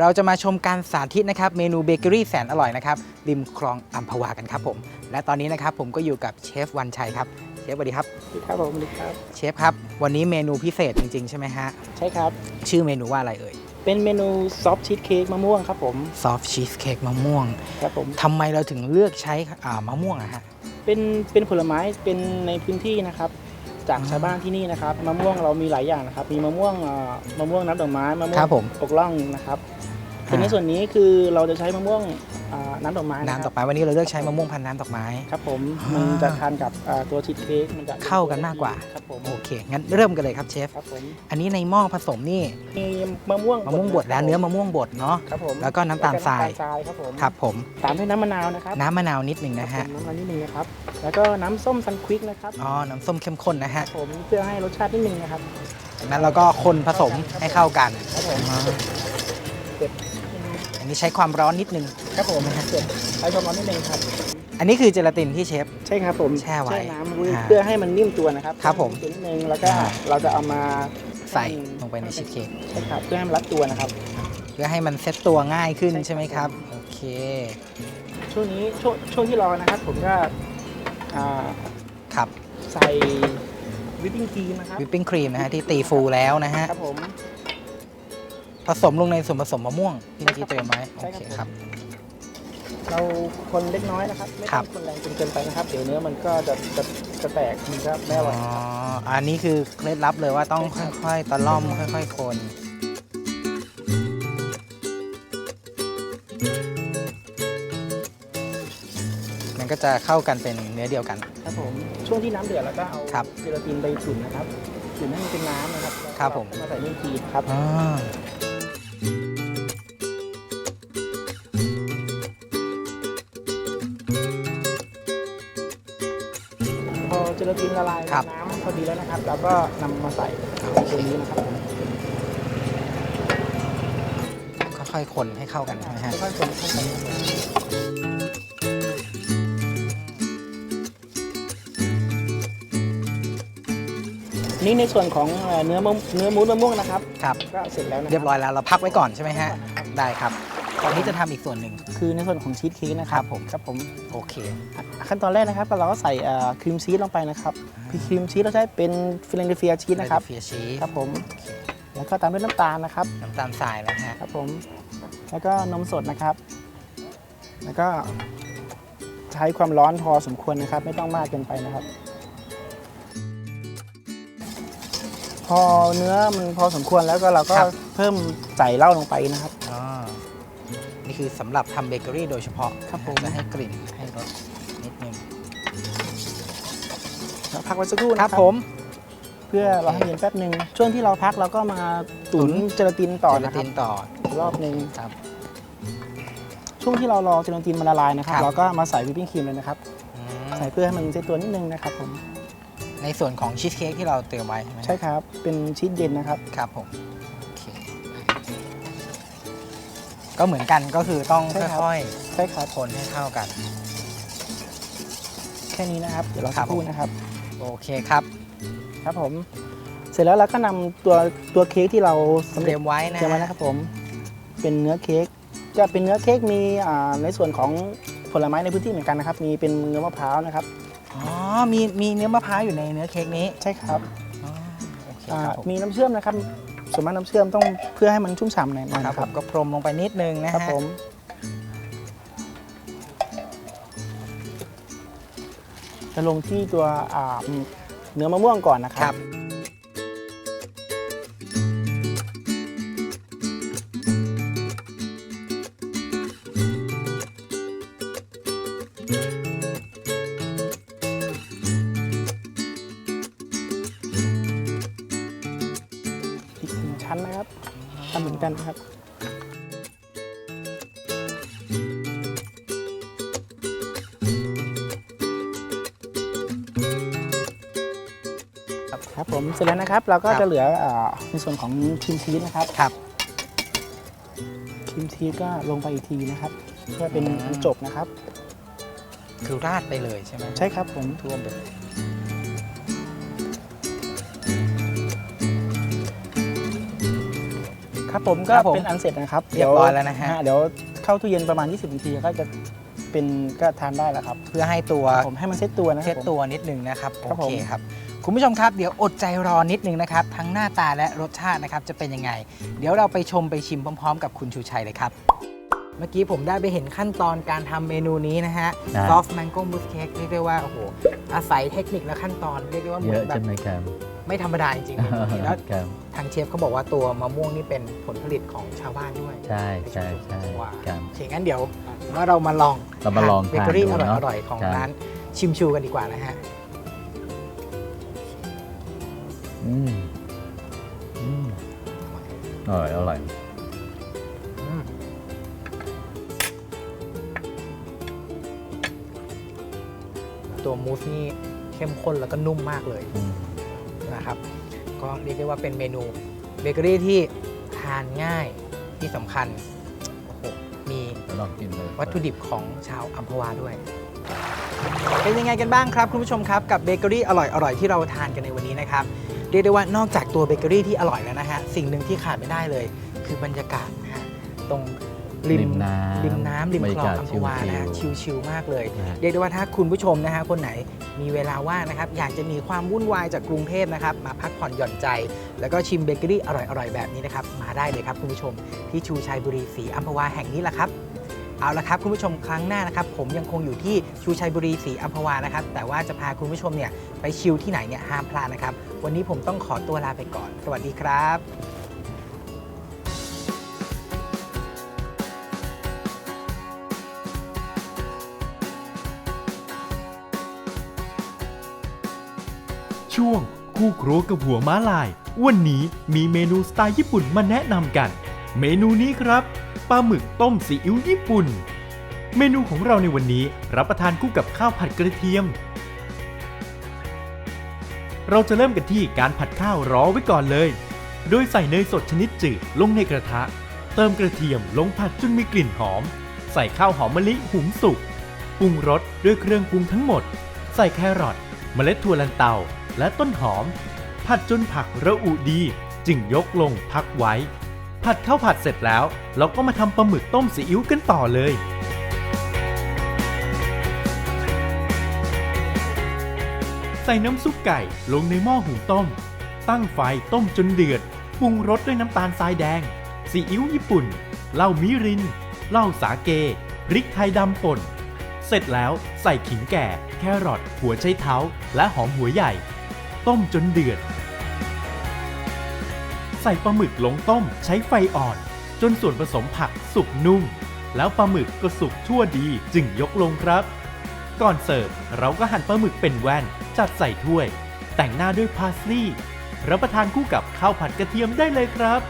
เราจะมาชมการสาธิตนะครับเมนูเบเกอรี่แสนอร่อยนะครับริมคลองอัมพวากันครับผม และตอนนี้นะครับผมก็อยู่กับเชฟวันชัยครับเชฟสวัสดีครับสวัสดีครับผมสวัสดีครับ เชฟครับ วันนี้เมนูพิเศษจริง ๆ ใช่ไหมฮะ ใช่ครับ ชื่อเมนูว่าอะไรเอ่ย เป็นเมนูซอฟชีสเค้กมะม่วงครับผมซอฟต์ชีสเค้กมะม่วงครับผมทำไมเราถึงเลือกใช้อ่ามะม่วงอะฮะเป็นเป็นผลไม้เป็นในพื้นที่นะครับ จากอ๋อชาวบ้านที่นี่นะครับมะม่วงเรามีหลายอย่างนะครับ มีมะม่วงเอ่อมะม่วงน้ำดอกไม้มะม่วครังบผมอกล่องนะครับอ่าแต่ในส่วนนี้คือเราจะใช้มะม่วง อ่าน้ำดอกไม้ะครับน้ำดอกไม้วันนี้เราเลือกใช้มะม่วงพันธุ์น้ำดอกไม้ ครับผมอ่ามัมันจะทานกับอ่าตัวชีสเค้กมันจะเข้ากันมากกว่า ครับผมโอเค งั้นเริ่มกันเลยครับเชฟ ครับผมอันนี้ในหม้อผสมนี่มีมะม่วงมะม่วงบดแล้วเนื้อมะม่วงบดเนาะ ครับผมแล้วก็น้ำตาลทรายแล้วก็น้ำตาลทรายครับผมครับผม ตามด้วยน้ำมะนาวนะครับน้ำมะนาวนิดหนึ่งนะฮะ ครับผมน้ำมะนาวนิดนึงนะครับ แล้วก็น้ำส้มซันควิกนะครับอ๋อ น้ำส้มเข้มข้นนะฮะผมเพื่อให้รสชาตินิดนึงนะครับ จากนั้นเราก็คนผสมให้เข้ากันครับผม อ่าเก็บอั นนี้ใช้ความร้อนนิดนึงครับผมเก็บใช้ความร้อนนิดนึงครับ อันนี้คือเจลาตินที่เชฟ ใช่ครับผมแช่ไว้น้ำอ่าเพื่อให้มันนิ่มตัวนะครับครับผมนิดนึงแล้วก็อ่าเราจะเอามาใส่ลงไปในชีสเค้กใช่ครับเพื่อให้มันรัดตัวนะครับ เพื่อให้มันเซ็ตตัวง่ายขึ้นใช่ครับใช่ไหมครับโอเค ช่วงนี้ช่วงช่วงที่รอนะครับ ผมก็อ่าครับใส่วิปปิ้งครีมนะครับวิปปิ้งครีมนะฮะที่ตีฟูแล้วนะฮะครับผม ผสมลงในส่วนผสมมะม่วงที่เมื่อกี้เตรียมไว้โอใช่เคคครัรับบเราคนเล็กน้อยนะครับ ไม่ครัต้อบงคนแรงจนเกินไปนะครับ เดี๋ยวเนื้อมันก็จะจะจะแตกมันก็ไม่อร่อยอ๋ออันนี้คือเคล็ดลับเลยว่าต้องค่อยๆตะล่อมค่อย ๆ คนมันก็จะเข้ากันเป็นเนื้อเดียวกัน ครับผม ช่วงที่น้ำเดือดแล้วก็เอาครับเจลาตินไปตุ๋นนะครับตุ๋นให้มันเป็นน้ำนะครับ ครับผมแล้วก็มาใส่เนื้อครีมครับ ตินละลายน้ำพอดีแล้วนะครับ แล้วก็นำมาใส่ตัวนี้นะครับผมค่อยๆคนให้เข้ากันนะฮะ ค่อยๆคนค่อยๆคนครับผมนี่ในส่วนของเอ่อเนื้อมะเนื้อมูสมะม่วงนะครับ ครับ ก็เสร็จแล้วนะคเรียบร้อยแล้วเราพักไว้ก่อนใช่ไหมฮะ ได้ครับ ตอนนี้จะทำอีกส่วนหนึ่ง คือในส่วนของชีสเค้กนะคครัรับบผมครับผมโอเค ขั้นตอนแรกนะครับเราก็ใส่เอ่อครีมชีสลงไปนะครับครีมชีสเราใช้เป็นฟิลเลนเดเฟียชีสนะครับเฟียชีสครับผมแล้วก็ตามด้วยน้ำตาลนะครับ น้ำตาลทรายแล้วฮะครับผม แล้วก็นมสดนะครับ แล้วก็ใช้ความร้อนพอสมควรนะครับ ไม่ต้องมากเกินไปนะครับ พอเนื้อมันพอสมควรแล้วก็เราก็เพิ่มใส่เหล้าลงไปนะครับอ๋อนี่ คือสำหรับทำเบเกอรี่โดยเฉพาะครับผม จะให้กลิ่นให้รสนิดนึงแล้วพักไว้สักครู่คนะครัรับบผมเพื่อรอให้เย็นแป๊บหนึ่งช่วงที่เราพักเราก็มาตุ๋นเจลาตินต่อเจลานะคติรับนต่อ อีกรอบหนึ่งครับช่วงที่เรารอเจลาตินมันละลายนะครับครับ เราก็มาใส่วิปปิ้งครีมเลยนะครับอืมใส่เพื่อให้มันเซตตัวนิดนึงนะครับผมในส่วนของชีสเค้กที่เราเตรียมไว้ใช่ไหมใช่ครับเป็นชีสเย็นนะครับ ครับผม ก็เหมือนกันก็คือต้องใช่ครับ ค่อยใช่ครับ ๆคนให้เข้ากัน แค่นี้นะครับ เดี๋ยวเราครัสับกครู่นะครับ โอเคครับครับผม เสร็จแล้วเราก็นำตัวตัวเค้กที่เราสำเตเร็รีจยมไว้นะเตรียมไว้นะครับผม เป็นเนื้อเค้ก จะเป็นเนื้อเค้กมีอ่าในส่วนของผลไม้ในพื้นที่เหมือนกันนะครับ มีเป็นเนื้อมะพร้าวนะครับ อ๋อมีมีเนื้อมะพร้าวอยู่ในเนื้อเค้กนี้ ใช่ครับ อ๋อโอเคอ่าครับผม มีน้ำเชื่อมนะครับส่วนมากน้ำเชื่อมต้องเพื่อให้มันชุ่มฉ่ำหน่อยครันะบคผรับมก็พรมลงไปนิดนึงนะครับฮะผมจะลงที่ตัวอ่าเนื้อมะม่วงก่อนนะคครัรับ อนกันนะครับครับผมเสร็จแล้วนะครับเราก็ครับจะเหลืออ่าในส่วนของครีมชีสนะครับครับครีมชีสก็ลงไปอีกทีนะครับ เพื่อเป็นอืมอันจบนะครับ คือราดไปเลยใช่ไหมใช่ครับผมท่วมไปเลย ครับผมก็ครับผมเป็นอันเสร็จนะครับเรียบร้อยแล้วนะฮะเดี๋ยวเข้าตู้เย็นประมาณ 20นาทีก็จะเป็นก็ทานได้แล้วครับ เพื่อให้ตัวผมให้มันเซ็ตตัวนะคเช็รับดผมตัวนิดนึงนะครับครับโอเคผมครับคุณผู้ชมครับเดี๋ยวอดใจรอนิดนึงนะครับ ทั้งหน้าตาและรสชาตินะครับจะเป็นยังไง เดี๋ยวเราไปชมไปชิมพร้อม ๆ กับคุณชูชัยเลยครับ เมื่อกี้ผมได้ไปเห็นขั้นตอนการทำเมนูนี้นะฮะครับซอฟต์แมงโก้มูสเค้กเรียกได้ว่าโอ้โหอาศัยเทคนิคและขั้นตอนเรียกได้ว่าเหเยมืออะนแบใช่บ ไหมครับไม่ธรรมดาจริงๆเมนูนี้แล้วครับทางเชฟเขาบอกว่าตัวมะม่วงนี่เป็นผลผลิตของชาวบ้านด้วยใช่ใช่ใช่ว้าครับโอเคงั้นเดี๋ยวว่าเรามาลองเรามาลองเบเกอรี่ทานดูอร่อยเนอะอร่อยๆของครับร้านชิมชูกันดีกว่านะฮะอืมอืมอร่อยอร่อยอืมตัวมูสนี่เข้มข้นแล้วก็นุ่มมากเลยอืม นะครับ ก็เรียกได้ว่าเป็นเมนูเบเกอรี่ที่ทานง่ายที่สำคัญโอ้โหมีลองกินเลยวัตถุดิบของชาวอัมพวาด้วย เป็นยังไงกันบ้างครับ คุณผู้ชมครับกับเบเกอรี่อร่อยๆที่เราทานกันในวันนี้นะครับเรียกได้ว่านอกจากตัวเบเกอรี่ที่อร่อยแล้วนะฮะสิ่งหนึ่งที่ขาดไม่ได้เลย คือบรรยากาศนะฮะตรง ริริมน้ำริมน้ำริมบรรคลอกยาางศอัมพวานะฮะชิลชิลๆมากเลยๆนะฮะเรียกได้ว่าถ้าคุณผู้ชมนะฮะคนไหนมีเวลาว่างนะครับ อยากจะมีความวุ่นวายจากกรุงเทพนะครับ มาพักผ่อนหย่อนใจ แล้วก็ชิมเบเกอรี่อร่อยๆ แบบนี้นะครับ มาได้เลยครับคุณผู้ชม ที่ชูชัยบุรีศรีอัมพวาแห่งนี้แหละครับเอาละครับคุณผู้ชมครั้งหน้านะครับ ผมยังคงอยู่ที่ชูชัยบุรีศรีอัมพวานะครับ แต่ว่าจะพาคุณผู้ชมเนี่ยไปชิลที่ไหนเนี่ยห้ามพลาดนะครับ วันนี้ผมต้องขอตัวลาไปก่อน สวัสดีครับ รัวกับหัวม้าลาย วันนี้มีเมนูสไตล์ญี่ปุ่นมาแนะนำกัน เมนูนี้ครับปลาหมึกต้มซีอิ๊วญี่ปุ่น เมนูของเราในวันนี้รับประทานคู่กับข้าวผัดกระเทียม เราจะเริ่มกันที่การผัดข้าวรอไว้ก่อนเลย โดยใส่เนยสดชนิดจืดลงในกระทะ เติมกระเทียมลงผัดจนมีกลิ่นหอม ใส่ข้าวหอมมะลิหุงสุกปรุงรสด้วยเครื่องปรุงทั้งหมด ใส่แครอทเมล็ดถั่วลันเตาและต้นหอม ผัดจนผักระอุดี จึงยกลงพักไว้ ผัดข้าวผัดเสร็จแล้ว เราก็มาทำปลาหมึกต้มซีอิ๊วกันต่อเลย ใส่น้ำซุปไก่ลงในหม้อหุงต้ม ตั้งไฟต้มจนเดือดปรุงรสด้วยน้ำตาลทรายแดงซีอิ๊วญี่ปุ่นเหล้ามิรินเหล้าสาเกพริกไทยดำป่น เสร็จแล้วใส่ขิงแก่ แครอทหัวไชเท้า และหอมหัวใหญ่ ต้มจนเดือด ส่ปลาหมึกลงต้มใช้ไฟอ่อน จนส่วนผสมผักสุกนุ่ม แล้วปลาหมึกก็สุกชั่วดีจึงยกลงครับ ก่อนเสิร์ฟเราก็หั่นปลาหมึกเป็นแว่น จัดใส่ถ้วย แต่งหน้าด้วยพาสลีย์รับประทานคู่กับข้าวผัดกระเทียมได้เลยครับ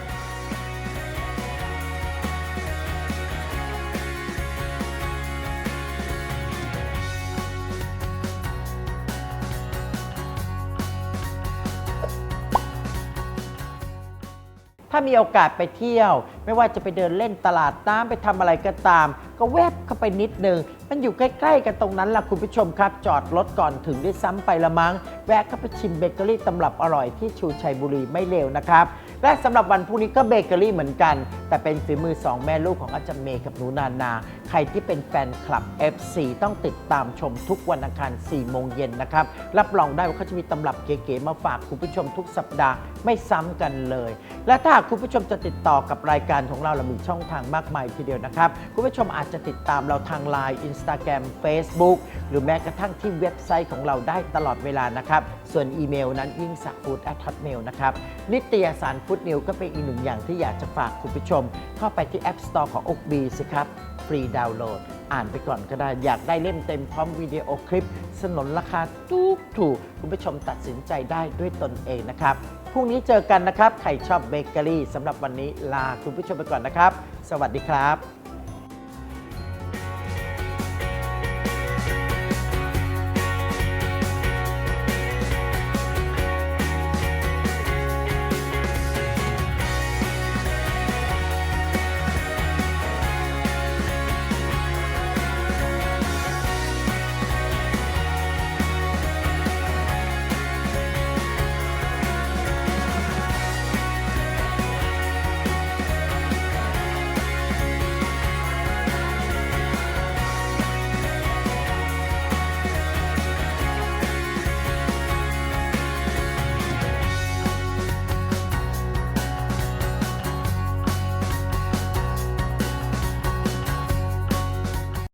ถ้ามีโอกาสไปเที่ยว ไม่ว่าจะไปเดินเล่นตลาดน้ำไปทำอะไรก็ตาม ก็แวบเข้าไปนิดนึง มันอยู่ใกล้ ๆ กันตรงนั้นล่ะคุณผู้ชมครับ จอดรถก่อนถึงได้ซ้ำไปละมั้ง แวะเข้าไปชิมเบเกอรี่ตำรับอร่อยที่ชูชัยบุรีไม่เลวนะครับ และสำหรับวันพรุ่งนี้ก็เบเกอรี่เหมือนกัน แต่เป็นฝีมือสองแม่ลูกของอาจารย์เมย์กับหนูนานา ใครที่เป็นแฟนคลับ FC ต้องติดตามชมทุกวันอังคาร 4 โมงเย็นนะครับ รับรองได้ว่าเขาจะมีตำรับเก๋ๆมาฝากคุณผู้ชมทุกสัปดาห์ไม่ซ้ำกันเลย และถ้าหากคุณผู้ชมจะติดต่อกับรายการของเราเรามีช่องทางมากมายทีเดียวนะครับ คุณผู้ชมอาจจะติดตามเราทาง Line Instagram Facebook หรือแม้กระทั่งที่เว็บไซต์ของเราได้ตลอดเวลานะครับ ส่วนอีเมลนั้นยิ่งสักฟูด at hotmail นะครับ นิตยสารฟูดนิวก็เป็นอีกหนึ่งอย่างที่อยากจะฝากคุณผู้ชม เข้าไปที่ App Store ของ o k b สิครับฟรีดาวน์โหลด อ่านไปก่อนก็ได้ อยากได้เล่มเต็มพร้อมวิดีโอคลิป สนนราคาถูกถูกคุณผู้ชมตัดสินใจได้ด้วยตนเองนะครับพรุ่งนี้เจอกันนะครับ ใครชอบเบเกอรี่สำหรับวันนี้ลาคุณผู้ชมไปก่อนนะครับ สวัสดีครับ